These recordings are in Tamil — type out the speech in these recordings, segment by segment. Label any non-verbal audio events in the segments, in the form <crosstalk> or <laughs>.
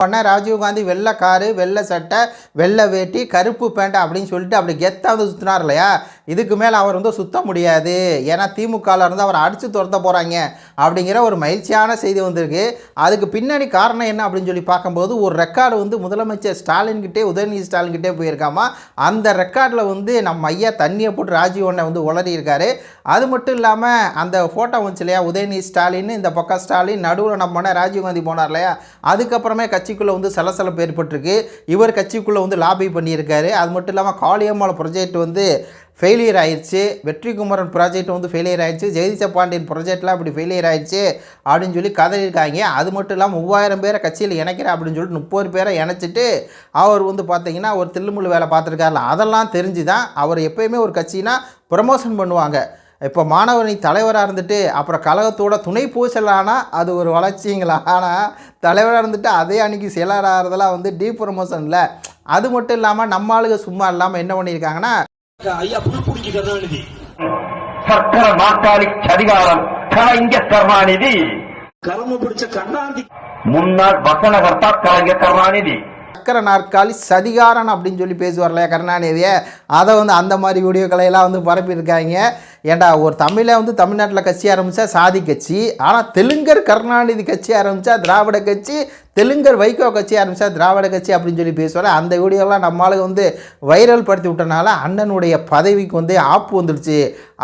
பண்ண ராஜீவ்காந்தி வெள்ளை காரு வெள்ளை சட்டை வெள்ளை வேட்டி கருப்பு பேண்ட் அப்படின்னு சொல்லிட்டு அப்படி கெத்தாக வந்து சுற்றினார் இல்லையா? இதுக்கு மேலே அவர் வந்து சுத்த முடியாது. ஏன்னா திமுகவில் இருந்து அவர் அடித்து துரத்த போகிறாங்க அப்படிங்கிற ஒரு மகிழ்ச்சியான செய்தி வந்திருக்கு. அதுக்கு பின்னாடி காரணம் என்ன அப்படின்னு சொல்லி பார்க்கும்போது ஒரு ரெக்கார்டு வந்து முதலமைச்சர் ஸ்டாலின்கிட்டே உதயநிதி ஸ்டாலின்கிட்டே போயிருக்காமா? அந்த ரெக்கார்டில் வந்து நம்ம ஐயா தண்ணியை போட்டு ராஜீவனை வந்து உளறி இருக்காரு. அது மட்டும் இல்லாமல் அந்த ஃபோட்டோ வந்துச்சு இல்லையா? உதயநிதி ஸ்டாலின் இந்த பக்கம் ஸ்டாலின் நடுவில் நம்ம ராஜீவ்காந்தி போனார் இல்லையா? அதுக்கப்புறமே கட்சிக்குள்ளே வந்து சலசலப்பு ஏற்பட்டிருக்கு. இவர் கட்சிக்குள்ளே வந்து லாபி பண்ணியிருக்காரு. அது மட்டும் இல்லாமல் காளியம்மாள் ப்ராஜெக்ட் வந்து ஃபெயிலியர் ஆயிடுச்சு வெற்றிக்குமரன் ப்ராஜெக்ட் வந்து ஃபெயிலியர் ஆயிடுச்சு ஜெயதிச பாண்டியன் ப்ராஜெக்ட்லாம் இப்படி ஃபெயிலியர் ஆயிடுச்சு அப்படின்னு சொல்லி கதறியிருக்காங்க. அது மட்டும் இல்லாமல் மூவாயிரம் பேரை கட்சியில் இணைக்கிறேன் அப்படின்னு சொல்லிட்டு முப்பது பேரை இணைச்சிட்டு அவர் வந்து பார்த்தீங்கன்னா ஒரு தில்லுமுள்ளு வேலை பார்த்துருக்காருல. அதெல்லாம் தெரிஞ்சு தான் அவர் எப்பயுமே ஒரு கட்சினா ப்ரமோஷன் பண்ணுவாங்க. இப்போ மாணவரணி தலைவராக இருந்துட்டு அப்புறம் கழகத்தோட துணை பூசலானா அது ஒரு வளர்ச்சிங்களா? ஆனால் தலைவராக இருந்துட்டு அதே அன்னைக்கு செயலராகிறதெல்லாம் வந்து டீப் ப்ரமோஷன் இல்லை அது மட்டும் இல்லாமல் நம்ம ஆளுங்க சும்மா இல்லாமல் என்ன பண்ணியிருக்காங்கன்னா ஐயா புதுக்குடிக்கு கருணாநிதி சதிகாரம் கலைஞர் கருணாநிதி கரம பிடிச்ச கண்ணாந்தி முன்னாள் வசனகர்த்தா கலைஞர் கருணாநிதி சக்கர நாற்காலி சதிகாரன் அப்படின்னு சொல்லி பேசுவார் இல்லையா கருணாநிதியை? அதை வந்து அந்த மாதிரி வீடியோக்களை எல்லாம் வந்து பரப்பியிருக்காங்க. ஏன்டா ஒரு தமிழை வந்து தமிழ்நாட்டில் கட்சி ஆரம்பித்தா சாதி கட்சி ஆனால் தெலுங்கர் கருணாநிதி கட்சி ஆரம்பித்தா திராவிட கட்சி தெலுங்கர் வைகோ கட்சி ஆரம்பித்தா திராவிட கட்சி அப்படின்னு சொல்லி பேசுவார். அந்த வீடியோலாம் நம்மளுக்கு வந்து வைரல் படுத்தி விட்டனால அண்ணனுடைய பதவிக்கு வந்து ஆப்பு வந்துடுச்சு.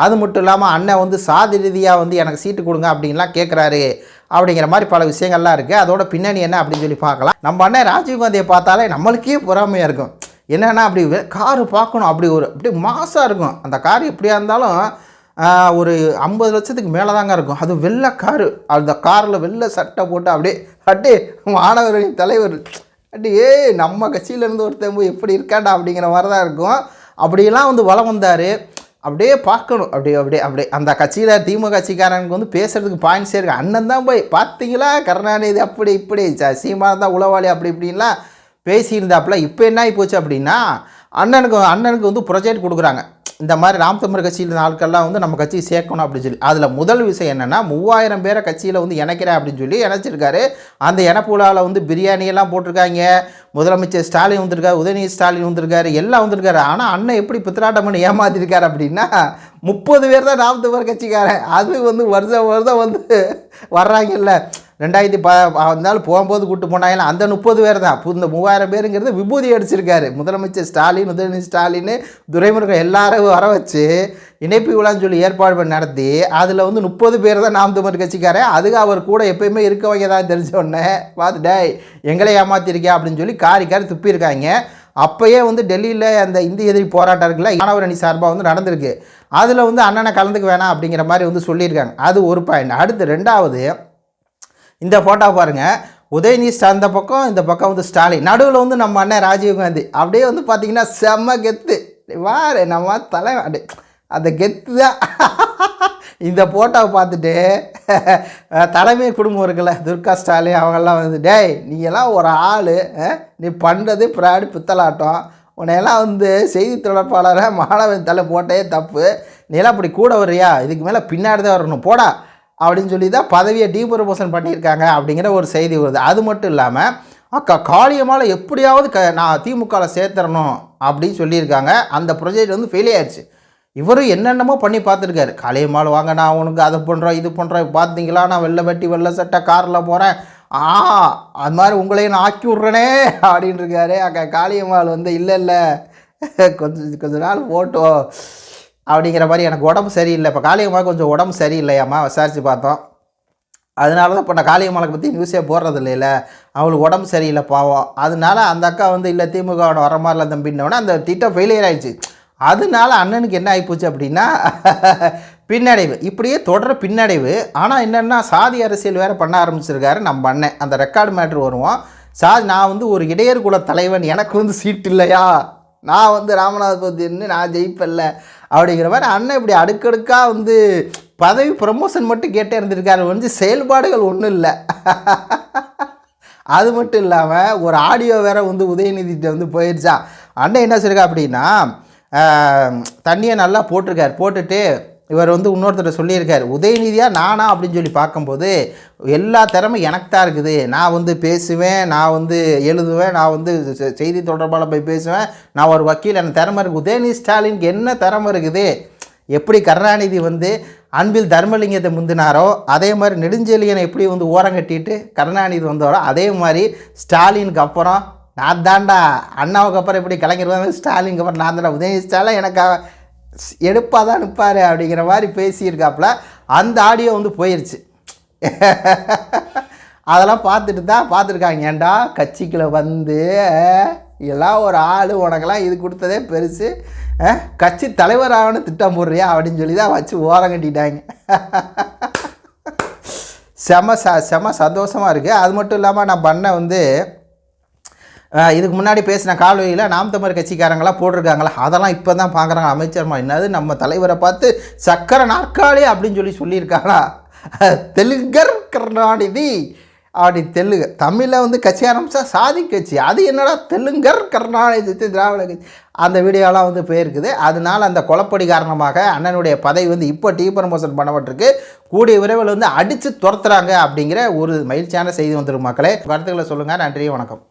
அது மட்டும் இல்லாமல் அண்ணன் வந்து சாதி ரீதியாக வந்து எனக்கு சீட்டு கொடுங்க அப்படின்லாம் கேட்குறாரு அப்படிங்கிற மாதிரி பல விஷயங்கள்லாம் இருக்குது அதோட பின்னணி என்ன அப்படின்னு சொல்லி பார்க்கலாம். நம்ம அண்ணன் ராஜீவ்காந்தியை பார்த்தாலே நம்மளுக்கே பொறாமையாக இருக்கும். என்னென்னா அப்படி காரு பார்க்கணும். அப்படி ஒரு அப்படி மாசாக இருக்கும். அந்த கார் எப்படியா இருந்தாலும் ஒரு ஐம்பது லட்சத்துக்கு மேலே தாங்க இருக்கும். அது வெள்ளை காரு. அந்த காரில் வெள்ளை சட்டை போட்டு அப்படியே அப்படியே மாணவர்களின் தலைவர். அப்படியே நம்ம கட்சியிலேருந்து ஒருத்தன் போய் எப்படி இருக்காண்டா அப்படிங்கிற மாதிரி தான் இருக்கும். அப்படியெல்லாம் வந்து வளம் வந்தார். அப்படியே பார்க்கணும். அப்படியே அப்படியே அப்படியே. அந்த கட்சியில் திமுக கட்சிக்காரனுக்கு வந்து பேசுறதுக்கு பாயிண்ட்ஸே சேர்க்க அண்ணன் தான் போய் பார்த்தீங்களா கருணாநிதி அப்படி இப்படி சீமான தான் உளவாளி அப்படி இப்படின்லாம் பேசியிருந்தாப்புல. இப்போ என்ன ஆகி போச்சு அப்படின்னா அண்ணனுக்கு அண்ணனுக்கு வந்து ப்ரொஜெக்ட் கொடுக்குறாங்க. இந்த மாதிரி நாம் தமிழ் கட்சியில் இருந்த ஆட்கள்லாம் வந்து நம்ம கட்சியை சேர்க்கணும் அப்படின்னு சொல்லி. அதில் முதல் விஷயம் என்னென்னா மூவாயிரம் பேரை கட்சியில் வந்து இணைக்கிறேன் அப்படின்னு சொல்லி இணைச்சிருக்காரு. அந்த இனப்புலாவில் வந்து பிரியாணியெல்லாம் போட்டிருக்காங்க. முதலமைச்சர் ஸ்டாலின் வந்திருக்காரு உதயநிதி ஸ்டாலின் வந்திருக்காரு எல்லாம் வந்திருக்காரு. ஆனால் அண்ணன் எப்படி பித்திராட்டம் பண்ணி ஏமாத்திருக்காரு அப்படின்னா முப்பது பேர் தான் நாம் தமிழ் கட்சிக்காரன். அது வந்து வருஷம் வருஷம் வந்து வர்றாங்கல்ல. ரெண்டாயிரத்தி ப இருந்தாலும் போகும்போது கூட்டு போனாங்களா அந்த முப்பது பேர் தான். இந்த மூவாயிரம் பேருங்கிறது விபூதி அடிச்சிருக்காரு. முதலமைச்சர் ஸ்டாலின் உதயநிதி ஸ்டாலின் துரைமுருகன் எல்லாரும் வர வச்சு இணைப்பு விழான்னு சொல்லி ஏற்பாடு பண்ணி நடத்தி அதில் வந்து முப்பது பேர் தான் நாம் தமிழ் கட்சிக்காரன். அதுக்கு அவர் கூட எப்பயுமே இருக்கவங்க தான் தெரிஞ்ச உடனே பார்த்து டேய் எங்களை ஏமாத்திருக்கியா? அப்படின்னு சொல்லி காரி காரி துப்பியிருக்காங்க. அப்போயே வந்து டெல்லியில் அந்த இந்திய எதிரி போராட்டம் இருக்குல்ல மாணவர் அணி சார்பாக வந்து நடந்திருக்கு. அதில் வந்து அண்ணனை கலந்துக்க வேணாம் அப்படிங்கிற மாதிரி வந்து சொல்லியிருக்காங்க. அது ஒரு பாயிண்ட் அடுத்து ரெண்டாவது இந்த ஃபோட்டோ பாருங்கள் உதயநிதி அந்த பக்கம் இந்த பக்கம் வந்து ஸ்டாலின். நடுவில் வந்து நம்ம அண்ணன் ராஜீவ்காந்தி அப்படியே வந்து பார்த்தீங்கன்னா செம்ம கெத்து. வாரு நம்ம தலை அந்த கெத்து தான் <laughs> இந்த போட்டோவை பார்த்துட்டு தலைமை குடும்பம் இருக்குல்ல துர்கா ஸ்டாலின் அவங்கெல்லாம் வந்து டேய் நீங்கள்லாம் ஒரு ஆள் நீ பண்ணுறது பிராடி பித்தலாட்டம். உன்னையெல்லாம் வந்து செய்தி தொடர்பாளராக மாணவன் தலை போட்டே தப்பு. நீலாம் அப்படி கூட வர்றியா? இதுக்கு மேலே பின்னாடி தான் வரணும். போடா. அப்படின்னு சொல்லி தான் பதவியை டீப்ரமோஷன் பண்ணியிருக்காங்க அப்படிங்கிற ஒரு செய்தி வருது. அது மட்டும் இல்லாமல் அக்கா காளியம்மாவில் எப்படியாவது க நான் திமுகவில் சேர்த்துறணும் அப்படின்னு சொல்லியிருக்காங்க. அந்த ப்ரொஜெக்ட் வந்து ஃபெயில் ஆயிடுச்சு இவரும் என்னென்னமோ பண்ணி பார்த்துருக்காரு. காளியம்மாள் வாங்க நான் உனக்கு அதை பண்ணுறோம் இது பண்ணுறோம் பார்த்தீங்களா? நான் வெள்ளை வெட்டி வெள்ளை சட்டை காரில் போகிறேன் ஆ அது மாதிரி உங்களையும் நான் ஆக்கி விட்றனே அப்படின்னு இருக்காரு. அக்கா காளியம்மாள் வந்து இல்லை இல்லை கொஞ்சம் கொஞ்ச நாள் போட்டோம் அப்படிங்கிற மாதிரி எனக்கு உடம்பு சரியில்லை. இப்போ காளியம்மா கொஞ்சம் உடம்பு சரியில்லையாம்மா விசாரித்து பார்த்தோம். அதனால தான் இப்போ நான் காளியம்மாளை பற்றி நியூஸே போடுறது இல்லைல்ல அவளுக்கு உடம்பு சரியில்லை பாவம். அதனால அந்த அக்கா வந்து இல்லை திமுக வர மாதிரிலாம் தம்பின்னோடனே அந்த திட்டம் ஃபெயிலியர் ஆயிடுச்சு. அதனால அண்ணனுக்கு என்ன ஆகிப்போச்சு அப்படின்னா <laughs> பின்னடைவு. இப்படியே தொடர பின்னடைவு. ஆனால் என்னென்னா சாதி அரசியல் வேறு பண்ண ஆரம்பிச்சிருக்காரு நம்ம அண்ணன். அந்த ரெக்கார்டு மேட்ரு வருவோம் சாதி நான் வந்து ஒரு இடையர் குல தலைவன். எனக்கு வந்து சீட் இல்லையா? நான் வந்து ராமநாதபுரத்தின்னு நான் ஜெயிப்பல்ல அப்படிங்கிற மாதிரி அண்ணன் இப்படி அடுக்கடுக்காக வந்து பதவி ப்ரமோஷன் மட்டும் கேட்டே இருந்திருக்காரு வந்து செயல்பாடுகள் ஒன்றும் இல்லை. அது மட்டும் இல்லாமல் ஒரு ஆடியோ வேற வந்து உதயநிதிட்ட வந்து போயிடுச்சா அண்ணன் என்ன சொல்லியிருக்கா அப்படின்னா தண்ணியை நல்லா போட்டிருக்கார். போட்டுட்டு இவர் வந்து இன்னொருத்தர் சொல்லியிருக்கார். உதயநிதியாக நானா? அப்படின்னு சொல்லி பார்க்கும்போது எல்லா திறமை எனக்கு தான் இருக்குது. நான் வந்து பேசுவேன் நான் வந்து எழுதுவேன் நான் வந்து செ- செய்தி தொடர்பாளர் போய் பேசுவேன். நான் ஒரு வக்கீல் எனக்கு திறமை இருக்குது உதயநிதி ஸ்டாலினுக்கு என்ன திறமை இருக்குது? எப்படி கருணாநிதி வந்து அன்பில் தர்மலிங்கத்தை முந்தினாரோ அதே மாதிரி நெடுஞ்செழியனை எப்படி வந்து ஓரங்கட்டிட்டு கருணாநிதி வந்தாரோ அதே மாதிரி ஸ்டாலினுக்கு அப்புறம் நான் தாண்டா அண்ணாவுக்கு அப்புறம் இப்படி கலைஞர் ஸ்டாலினுக்கு அப்புறம் நான் தாண்டா உதயநிதி ஸ்டாலின் எனக்கு எடுப்பாக தான் நிற்பார் அப்படிங்கிற மாதிரி பேசியிருக்காப்புல. அந்த ஆடியோ வந்து போயிடுச்சு <laughs> அதெல்லாம் பார்த்துட்டு தான் பார்த்துருக்காங்க. ஏன்டா? கட்சிக்குள்ளே வந்து எல்லாம் ஒரு ஆள். உனக்கெல்லாம் இது கொடுத்ததே பெருசு. கட்சி தலைவராகனு திட்டம் போடுறியா? அப்படின்னு சொல்லி தான் வச்சு ஓரம் கட்டிட்டாங்க. <laughs> செம ச செம சந்தோஷமாக இருக்குது அது மட்டும் இல்லாமல் நான் பண்ண வந்து இதுக்கு முன்னாடி பேசின கால்வழியில் நாம் தமிழ் கட்சிக்காரங்களாம் போட்டிருக்காங்களா? அதெல்லாம் இப்போ தான் பார்க்குறாங்க. அமைச்சர்மா என்னது நம்ம தலைவரை பார்த்து சக்கரை நாற்காலி அப்படின்னு சொல்லி சொல்லியிருக்காங்களா தெலுங்கர் கருணாநிதி. அப்படி தெலுங்கு தமிழில் வந்து கட்சி ஆரம்பித்தா சாதி கட்சி. அது என்னடா தெலுங்கர் கருணாநிதி திராவிட கட்சி? அந்த வீடியோலாம் வந்து போயிருக்குது. அதனால் அந்த குழப்படி காரணமாக அண்ணனுடைய பதவி வந்து இப்போ டீ ப்ரமோஷன் பண்ணப்பட்டிருக்கு. கூடிய விரைவில் வந்து அடித்து துரத்துறாங்க அப்படிங்கிற ஒரு மகிழ்ச்சியான செய்தி வந்துடும் மக்களே. கருத்துக்களை சொல்லுங்கள் நன்றி வணக்கம்.